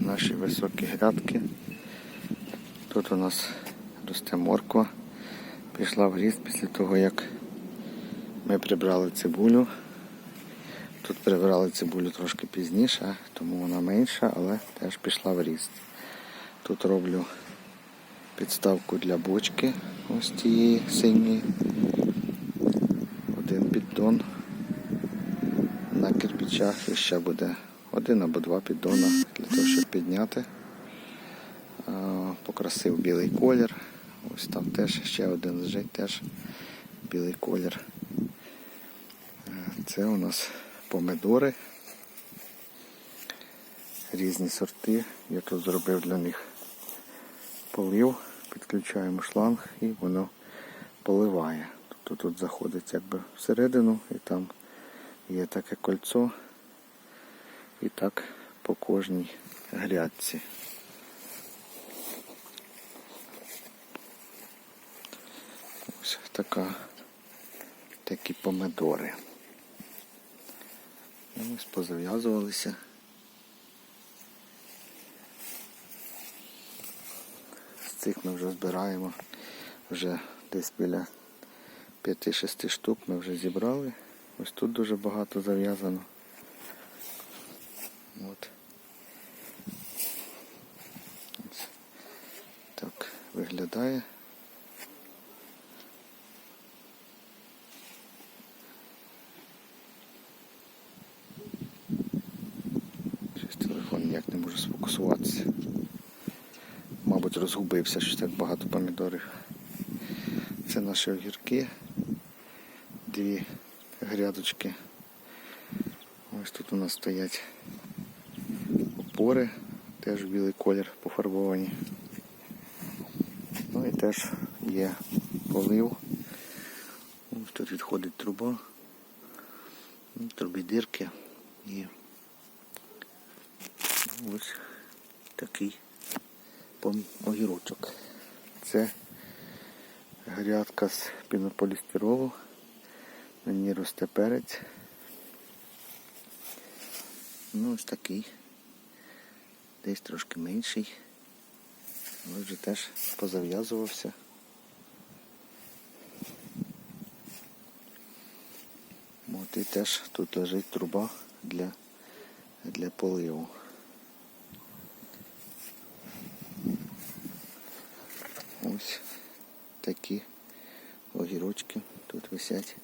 наші високі грядки. Тут у нас росте морква. Пішла в ріст після того, як ми прибрали цибулю. Тут прибрали цибулю трошки пізніше, тому вона менша, але теж пішла в ріст. Тут роблю підставку для бочки ось тієї синьої. Один піддон на кирпичах і ще буде один або два піддона для того, щоб підняти. Покрасив білий колір. Ось там теж ще один лежить, теж білий колір. Це у нас помидори. Різні сорти. Я тут зробив для них полив, підключаємо шланг і воно поливає. Тобто тут заходить якби всередину і там є таке кольцо. І так по кожній грядці. Ось така, такі помидори. Ось позав'язувалися. З цих ми вже збираємо вже десь біля 5-6 штук ми вже зібрали. Ось тут дуже багато зав'язано. От. Ось Так виглядає. Щось телефон ніяк не може сфокусуватися. Мабуть, розгубився, що так багато помідорів. Це наші огірки. Дві грядочки. Ось тут у нас стоять опори, теж в білий колір пофарбовані. Ну теж є полив. Ось тут відходить труба. Ну, трубі дірки і ось такий огірочок. Це грядка з пінополістиролу. На ній росте перець. Ну ось такий. Десь трошки менший але вже теж позав'язувався. От і теж тут лежить труба для, для поливу. Ось такі огірочки тут висять.